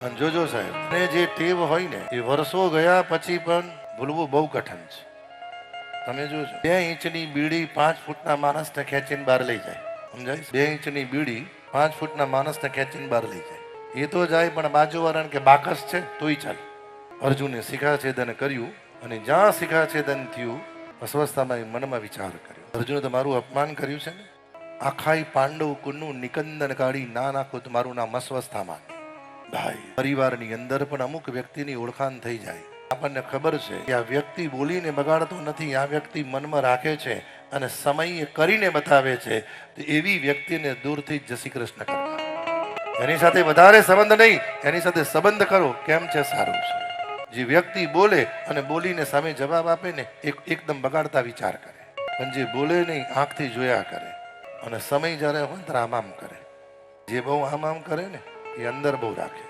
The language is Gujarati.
અને જોજો સાહેબ, અને જે ટેવ હોય ને, એ વર્ષો ગયા પછી પણ ભૂલવું બહુ કઠિન છે. તમે જોજો, બે ઇંચની બીડી પાંચ ફૂટના માણસને ખેંચીને બહાર લઈ જાય. સમજાય? બે ઇંચની બીડી પાંચ ફૂટના માણસને ખેંચીને બહાર લઈ જાય. એ તો જાય પણ બાજુવાળાને કે બાકસ છે, તોય ચાલે. અર્જુને શિખાછેદન કર્યું અને જ્યાં શિખાછેદન થયું, અસ્વસ્થામાં એ મનમાં વિચાર કર્યો. અર્જુને તો મારું અપમાન કર્યું છે ને? આખાઈ પાંડવ કુનનું નિકંદન કાઢી ના નાખો તો મારું નામ અસ્વસ્થામાં. ભાઈ. પરિવારની અંદર પણ અમુક વ્યક્તિની ઓળખાણ થઈ જાય. આપણને ખબર છે કે આ વ્યક્તિ બોલીને બગાડતો નથી, આ વ્યક્તિ મનમાં રાખે છે અને સમયે કરીને બતાવે છે. તો એવી વ્યક્તિને દૂરથી જ જસી કૃષ્ણ કરવા. એની સાથે વધારે સંબંધ નહીં, એની સાથે સંબંધ કરો. કેમ છે? સારું છે. જે વ્યક્તિ બોલે અને બોલીને સામે જવાબ આપે ને એક એકદમ બગાડતા વિચાર કરે. પણ જે બોલે નહીં, આંખથી જોયા કરે. અને સમય જ્યારે હોય ત્યારે આમ આમ કરે. જે બહુ આમ આમ કરે ને એ અંદર બહુ રાખે